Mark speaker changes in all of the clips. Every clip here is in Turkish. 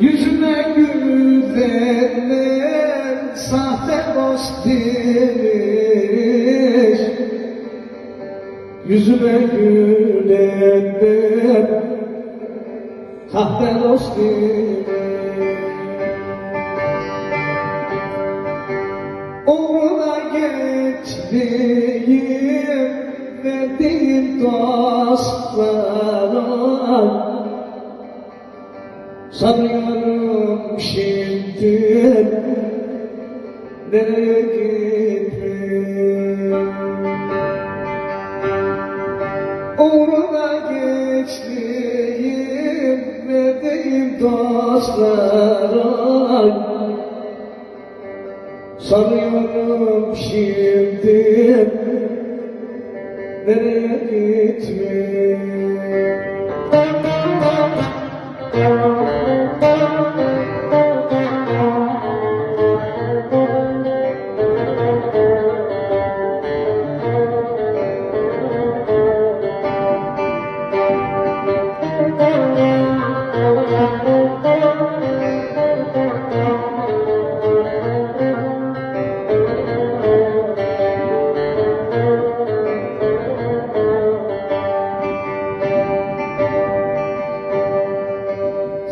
Speaker 1: Yüzüme gülenler sahte dost Yüzüme gülenler sahte dost. Uğruna geçtiğim verdiğim dostlara Sanıyorum şimdi nereye dostlara Sanıyorum şimdi. Nereye gittim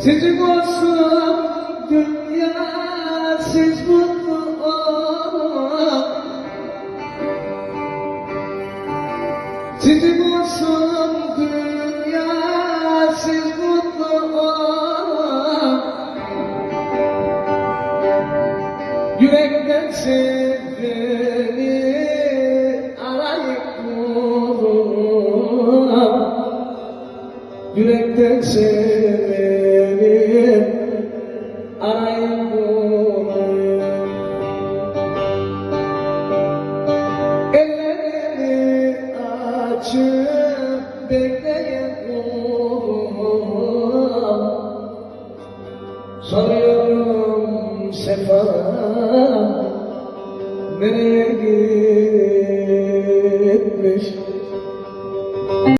Speaker 1: Sizin olsun dünya siz mutlu olun Sizin olsun dünya siz mutlu olun Yürekten seveni arayıp bulun Yürekten seveni sefa. Nereye gitmiş